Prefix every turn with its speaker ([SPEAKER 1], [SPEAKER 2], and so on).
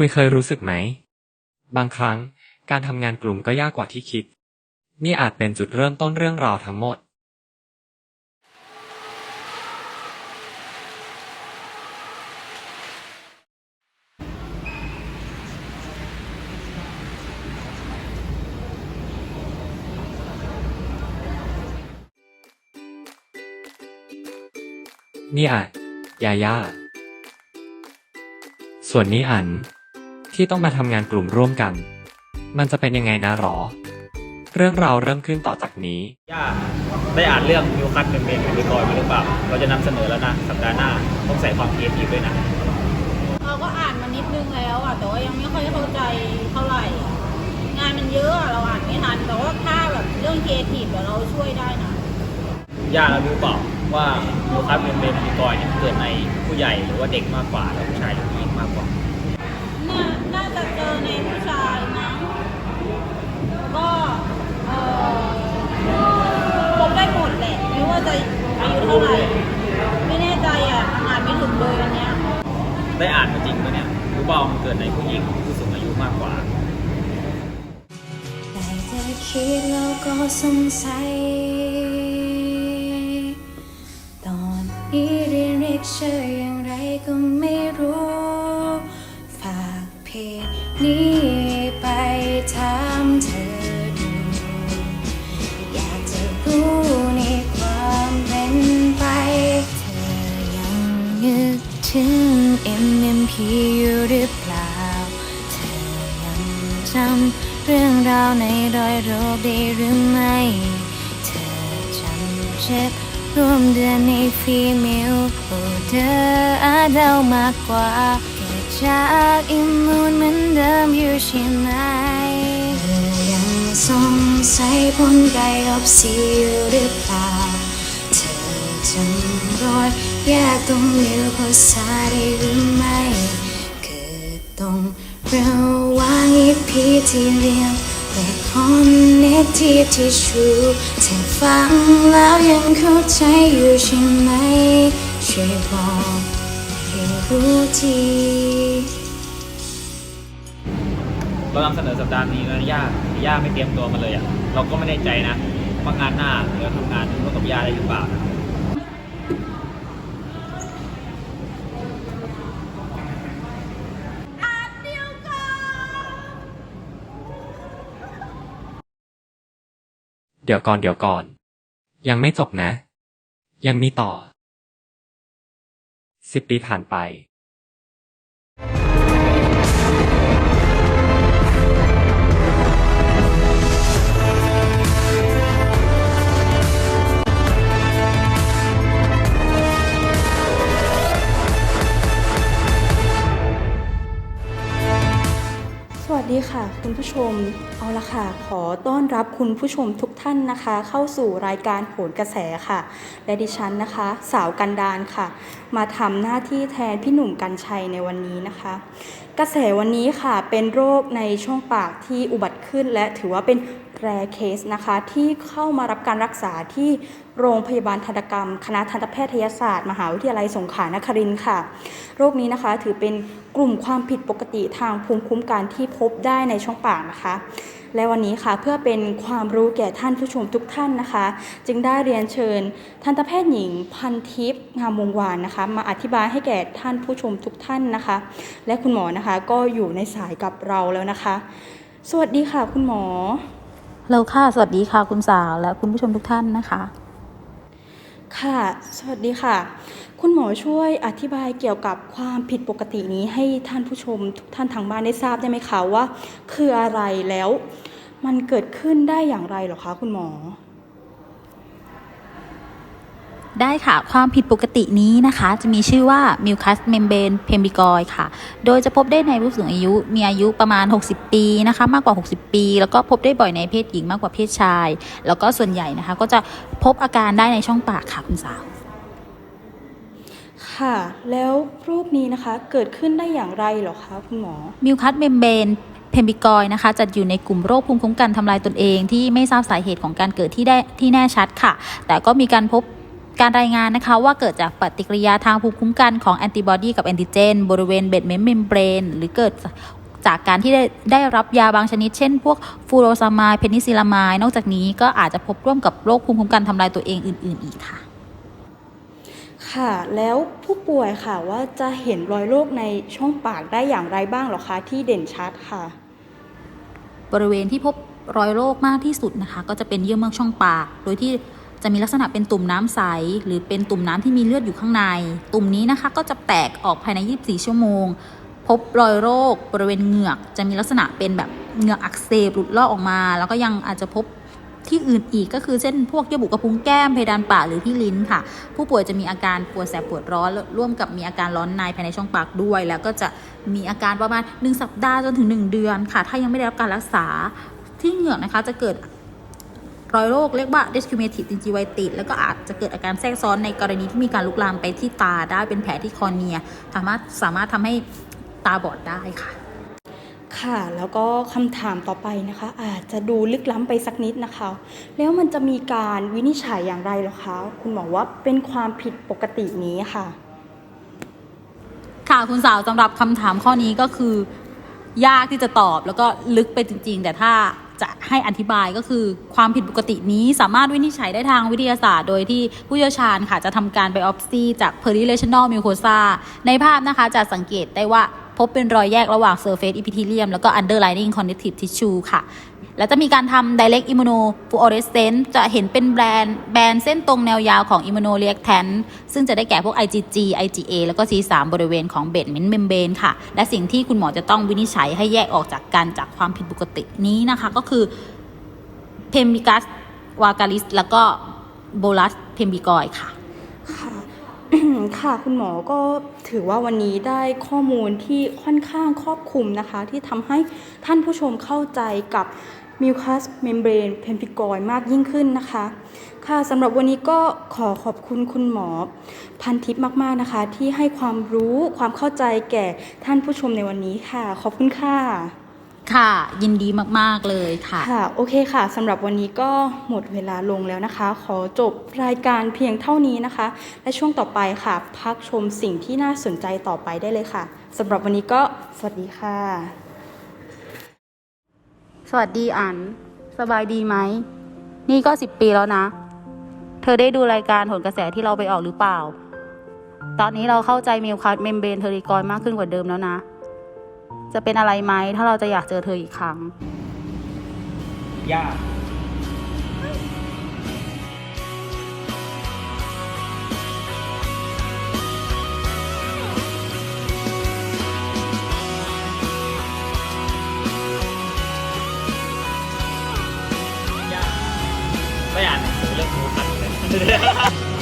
[SPEAKER 1] คุณเคยรู้สึกไหม บางครั้งการทำงานกลุ่มก็ยากกว่าที่คิด นี่อาจเป็นจุดเริ่มต้นเรื่องราวทั้งหมด นี่อะยาย่าส่วนนี้อัน ที่ต้องมาทำงานกลุ่มร่วมกัน มันจะเป็นยังไงนะหรอ เรื่องราวเริ่มขึ้นต่อจากนี้
[SPEAKER 2] ย่าได้อ่านเรื่องมิวคัตเป็นเมนเป็นกอยมาหรือเปล่า เราจะนำเสนอแล้วนะ สัปดาห์หน้า ต้องใส่ความครีเอทีฟด้วยนะ
[SPEAKER 3] เราก็อ่านมานิดนึงแล้วอะแต่ว่ายังไม่ค่อยเข้าใจเท่าไหร่ งานมันเยอะอะเราอ่านไม่ทันแต่ว่าถ้าแบบเรื่องครีเอทีฟเดี๋ยวเราช่วยได้นะ
[SPEAKER 2] ย่าเรารู้เปล่าว่ามิวคัตเป็นเมนเป็นกอยเนี่ยเกิดในผู้ใหญ่หรือว่าเด็กมากกว่าแล้วผู้ชายหรือผู้หญิงมากกว่า
[SPEAKER 3] น่าน่าจะเจอในผู้ชายมั้งก็เออพบได้หมดแหละไม่ว่าจะอายุเท่าไหร่ ไม่แน่ใจอะอ่านไม่ถึงเลยอันเนี้ย
[SPEAKER 2] ได้อ่านมาจริงปะเนี่ยรู้เปล่ามันเกิดในผู้หญิงผู้สูงอายุมากกว่า
[SPEAKER 4] ได้แต่คิดแล้วก็สงสัยตอนนี้เรียนเรียกชื่ออย่างไรก็ไม่รู้ ฝากเพลงนี้ไปถามเธอดู อยากจะรู้ในความเป็นไป เธอยังนึกถึง MMP เราในรอยโรคได้หรือไม่ เธอจำเจ็บร่วมเดือนในฟีมิลโอเธออาจเดามากกว่าเกิดจากอิมมูนเหมือนเดิมอยู่ใช่ไหมเธอยังสงสัยผลไกออฟซีหรือเปล่า เธอจำรอยแยกตรงนิ้วภาษาได้หรือไม่เกิดตรงระหว่างอีพีที่เรียง ตอนเนทีที่ชูเธอฟังแล้วยังเข้าใจอยู่ใช่ไหม ช่วยบอกให้รู้ที
[SPEAKER 2] เรานำเสนอสัปดาห์นี้นะย่าย่าไม่เตรียมตัวมาเลยอะ เราก็ไม่แน่ใจนะว่างานหน้าเราทำงานร่วมกับย่าได้หรือเปล่า
[SPEAKER 1] เดี๋ยวก่อนเดี๋ยวก่อน ยังไม่จบนะ ยังมีต่อสิบปีผ่านไป
[SPEAKER 5] คุณผู้ชม เอาละค่ะ ขอต้อนรับคุณผู้ชมทุกท่านนะคะ เข้าสู่รายการโหนกระแสค่ะ และดิฉันนะคะ สาวกันดานค่ะ มาทำหน้าที่แทนพี่หนุ่มกันชัยในวันนี้นะคะ กระแสวันนี้ค่ะเป็นโรคในช่องปากที่อุบัติขึ้น และถือว่าเป็น แรเคสนะคะที่เข้ามารับการรักษาที่โรงพยาบาลทันตกรรม คณะทันตแพทยศาสตร์ มหาวิทยาลัยสงขลานครินทร์ค่ะ โรคนี้นะคะถือเป็นกลุ่มความผิดปกติทางภูมิคุ้มกันที่พบได้ในช่องปากนะคะ และวันนี้ค่ะเพื่อเป็นความรู้แก่ท่านผู้ชมทุกท่านนะคะ จึงได้เรียนเชิญทันตแพทย์หญิงพันทิพย์งามวงวานนะคะ มาอธิบายให้แก่ท่านผู้ชมทุกท่านนะคะ และคุณหมอนะคะก็อยู่ในสายกับเราแล้วนะคะ สวัสดีค่ะคุณหมอ
[SPEAKER 6] แล้วค่ะ สวัสดีค่ะคุณสาวและคุณผู้ชมทุกท่านนะคะ
[SPEAKER 5] ค่ะ สวัสดีค่ะ คุณหมอช่วยอธิบายเกี่ยวกับความผิดปกตินี้ให้ท่านผู้ชมทุกท่านทางบ้านได้ทราบได้ไหมคะว่า คืออะไรแล้ว มันเกิดขึ้นได้อย่างไรหรอคะคุณหมอ
[SPEAKER 6] ได้ค่ะ ความผิดปกตินี้นะคะ จะมีชื่อว่า mucus membrane pembigoid ค่ะ โดยจะพบได้ในผู้สูงอายุ มีอายุประมาณ 60 ปีนะคะ มากกว่า 60 ปี แล้วก็พบได้บ่อยในเพศหญิงมากกว่าเพศชาย แล้วก็ส่วนใหญ่นะคะ ก็จะพบอาการได้ในช่องปากค่ะคุณสาว
[SPEAKER 5] ค่ะ แล้วโรคนี้นะคะเกิดขึ้นได้อย่างไรเหรอคะคุณหมอ
[SPEAKER 6] มิวคัสเมมเบรนเพมบิกอยนะคะจัดอยู่ในกลุ่มโรคภูมิคุ้มกันทำลายตนเองที่ไม่ทราบสาเหตุของการเกิดที่ได้ที่แน่ชัดค่ะ แต่ก็มีการพบ การรายงานนะคะว่าเกิดจากปฏิกิริยาทางภูมิคุ้มกันของแอนติบอดีกับแอนติเจน บริเวณเบดเมมเมมเบรนหรือเกิดจากการที่ได้ได้รับยาบางชนิด เช่น พวกฟูโรซามายเพนิซิลามาย นอกจากนี้ก็อาจจะพบร่วมกับโรคภูมิคุ้มกันทำลายตัวเองอื่น ๆ อีกค่ะ
[SPEAKER 5] ค่ะ แล้วผู้ป่วยค่ะว่าจะเห็นรอยโรคในช่องปากได้อย่างไรบ้างเหรอคะที่เด่นชัดค่ะ
[SPEAKER 6] บริเวณที่พบรอยโรคมากที่สุดนะคะ ก็จะเป็นเยื่อเมือกช่องปาก โดยที่ จะมีลักษณะเป็นตุ่มน้ำใส หรือเป็นตุ่มน้ำที่มีเลือดอยู่ข้างใน ตุ่มนี้นะคะก็จะแตกออกภายใน 24 ชั่วโมง พบรอยโรคบริเวณเหงือก จะมีลักษณะเป็นแบบเหงือกอักเสบหลุดลอกออกมา แล้วก็ยังอาจจะพบที่อื่นอีกก็คือเช่นพวกเยื่อบุกระพุ้งแก้มเพดานปากหรือที่ลิ้นค่ะ ผู้ป่วยจะมีอาการปวดแสบปวดร้อนร่วมกับมีอาการร้อนในภายในช่องปากด้วย แล้วก็จะมีอาการประมาณ 1 สัปดาห์จนถึง 1 เดือนค่ะ ถ้ายังไม่ได้รับการรักษาที่เหงือกนะคะจะเกิด รอยโรคเรียกว่า desquamative gingivitis แล้วก็อาจจะเกิดอาการแทรกซ้อนในกรณีที่มีการลุกลามไปที่ตาได้เป็นแผลที่คอเนียสามารถสามารถทำให้ตาบอดได้ค่ะ
[SPEAKER 5] ค่ะ แล้วก็คำถามต่อไปนะคะ อาจจะดูลึกล้ำไปสักนิดนะคะ แล้วมันจะมีการวินิจฉัยอย่างไรเหรอคะ คุณหมอว่าเป็นความผิดปกตินี้ค่ะ
[SPEAKER 6] ค่ะคุณสาวสำหรับคำถามข้อนี้ก็คือ ยากที่จะตอบแล้วก็ลึกไปจริง ๆ แต่ถ้า จะให้อธิบายก็คือความผิดปกตินี้สามารถวินิจฉัยได้ทางวิทยาศาสตร์ โดยที่ผู้เชี่ยวชาญค่ะจะทำการไบออปซีจาก perilesional mucosa ในภาพนะคะจะสังเกตได้ว่า พบเป็นรอยแยกระหว่าง surface epithelium แล้วก็ underlying connective tissue ค่ะ แล้วจะมีการทำ direct immunofluorescence จะเห็นเป็นแบรนด์แบรนเส้นตรงแนวยาวของ immunoreactant ซึ่งจะได้แก่พวก IgG IgA แล้วก็ C3 บริเวณของ basement membrane ค่ะ และสิ่งที่คุณหมอจะต้องวินิจฉัยให้แยกออกจากกันจากความผิดปกตินี้นะคะ ก็คือ p e m i c u s vagalis แล้วก็ bolus p e m b i c o i ค่ะ
[SPEAKER 5] ค่ะ ค่ะคุณหมอก็ถือว่าวันนี้ได้ข้อมูลที่ค่อนข้างครอบคลุมนะคะ ที่ทำให้ท่านผู้ชมเข้าใจกับ Mucus Membrane Pemphigoid มากยิ่งขึ้นนะคะ ค่ะสำหรับวันนี้ก็ขอขอบคุณคุณหมอพันทิพย์มาก ๆ นะคะ ที่ให้ความรู้ความเข้าใจแก่ท่านผู้ชมในวันนี้ค่ะ ขอบคุณค่ะ
[SPEAKER 6] ค่ะ ยินดีมากๆเลยค่ะ
[SPEAKER 5] ค่ะ โอเคค่ะสำหรับวันนี้ก็หมดเวลาลงแล้วนะคะ ขอจบรายการเพียงเท่านี้นะคะ และช่วงต่อไปค่ะ พักชมสิ่งที่น่าสนใจต่อไปได้เลยค่ะสำหรับวันนี้ก็สวัสดีค่ะ
[SPEAKER 7] สวัสดีอันสบายดีไหม นี่ก็สิบปีแล้วนะ เธอได้ดูรายการผลกระแสที่เราไปออกหรือเปล่า ตอนนี้เราเข้าใจมิวคัสเมมเบรนเทอริกอยมากขึ้นกว่าเดิมแล้วนะ จะเป็นอะไรไหมถ้าเราจะอยากเจอเธออีกครั้ง
[SPEAKER 2] ยากยากไม่อ่านหนังสือเรื่องมูคันเลย